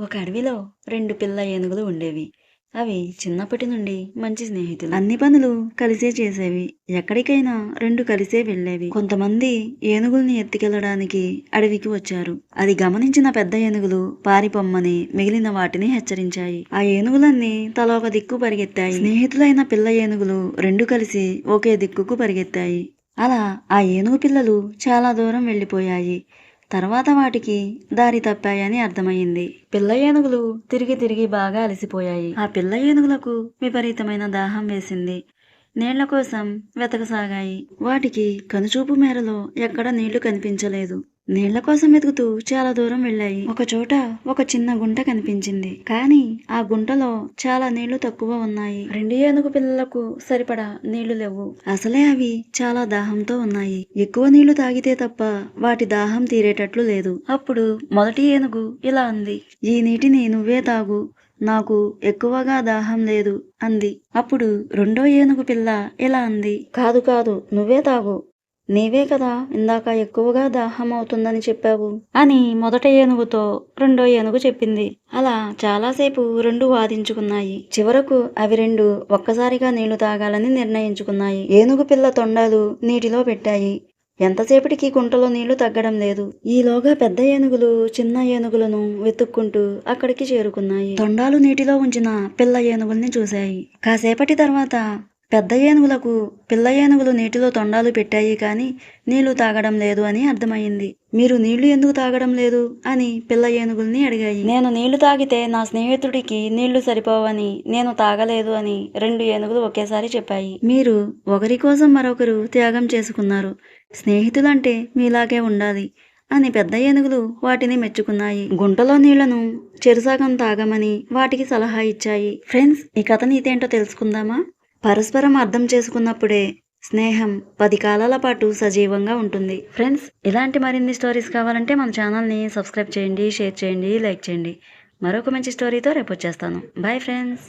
ఒక అడవిలో రెండు పిల్ల ఏనుగులు ఉండేవి. అవి చిన్నప్పటి నుండి మంచి స్నేహితులు. అన్ని పనులు కలిసే చేసేవి. ఎక్కడికైనా రెండు కలిసే వెళ్ళేవి. కొంతమంది ఏనుగుల్ని ఎత్తుకెళ్ళడానికి అడవికి వచ్చారు. అది గమనించిన పెద్ద ఏనుగులు పారిపొమ్మని మిగిలిన వాటిని హెచ్చరించాయి. ఆ ఏనుగులన్నీ తల ఒక దిక్కు పరిగెత్తాయి. స్నేహితులైన పిల్ల ఏనుగులు రెండు కలిసి ఒకే దిక్కుకు పరిగెత్తాయి. అలా ఆ ఏనుగు పిల్లలు చాలా దూరం వెళ్ళిపోయాయి. తర్వాత వాటికి దారి తప్పాయని అర్థమైంది పిల్ల ఏనుగులు తిరిగి తిరిగి బాగా అలసిపోయాయి. ఆ పిల్ల ఏనుగులకు విపరీతమైన దాహం వేసింది. నీళ్ళ కోసం వెతకసాగాయి. వాటికి కనుచూపు మేరలో ఎక్కడ నీళ్ళు కనిపించలేదు. నీళ్ళ కోసం వెతుకుతూ చాలా దూరం వెళ్ళాయి. ఒక చోట ఒక చిన్న గుంట కనిపించింది. కానీ ఆ గుంటలో చాలా నీళ్ళు తక్కువ ఉన్నాయి. రెండు ఏనుగు పిల్లలకు సరిపడా నీళ్ళు లేవు. అసలే అవి చాలా దాహంతో ఉన్నాయి. ఎక్కువ నీళ్ళు తాగితే తప్ప వాటి దాహం తీరేటట్లు లేదు. అప్పుడు మొదటి ఏనుగు ఇలా అంది. ఈ నీటిని నువ్వే తాగు. నాకు ఎక్కువగా దాహం లేదు అంది. అప్పుడు రెండో ఏనుగు పిల్ల ఇలా అంది. కాదు కాదు నువ్వే తాగు. నీవే కదా ఇందాక ఎక్కువగా దాహం అవుతుందని చెప్పావు అని మొదట ఏనుగుతో రెండో ఏనుగు చెప్పింది. అలా చాలాసేపు రెండు వాదించుకున్నాయి. చివరకు అవి రెండు ఒక్కసారిగా నీళ్ళు తాగాలని నిర్ణయించుకున్నాయి. ఏనుగు పిల్ల తొండాలు నీటిలో పెట్టాయి. ఎంతసేపటికి కుంటలో నీళ్ళు తగ్గడం లేదు. ఈలోగా పెద్ద ఏనుగులు చిన్న ఏనుగులను వెతుక్కుంటూ అక్కడికి చేరుకున్నాయి. తొండాలు నీటిలో ఉంచిన పిల్ల ఏనుగుల్ని చూశాయి. కాసేపటి తర్వాత పెద్ద ఏనుగులకు పిల్ల ఏనుగులు నీటిలో తొండాలు పెట్టాయి కానీ నీళ్ళు తాగడం లేదు అని అర్థమైంది. మీరు నీళ్ళు ఎందుకు తాగడం లేదు? అని పిల్ల ఏనుగుల్ని అడిగాయి. నేను నీళ్ళు తాగితే నా స్నేహితుడికి నీళ్ళు సరిపోవని నేను తాగలేదు అని రెండు ఏనుగులు ఒకేసారి చెప్పాయి. మీరు ఒకరి కోసం మరొకరు త్యాగం చేసుకున్నారు. స్నేహితులంటే మీలాగే ఉండాలి అని పెద్ద ఏనుగులు వాటిని మెచ్చుకున్నాయి. గుంటలో నీళ్ళను చెరుసాగం తాగమని వాటికి సలహా ఇచ్చాయి. ఫ్రెండ్స్ ఈ కథ నీతేంటో తెలుసుకుందామా? పరస్పరం అర్థం చేసుకున్నప్పుడే స్నేహం పది కాలాల పాటు సజీవంగా ఉంటుంది. ఫ్రెండ్స్ ఇలాంటి మరిన్ని స్టోరీస్ కావాలంటే మన ఛానల్ని సబ్స్క్రైబ్ చేయండి షేర్ చేయండి లైక్ చేయండి. మరొక మంచి స్టోరీతో రేపు వచ్చేస్తాను. Bye friends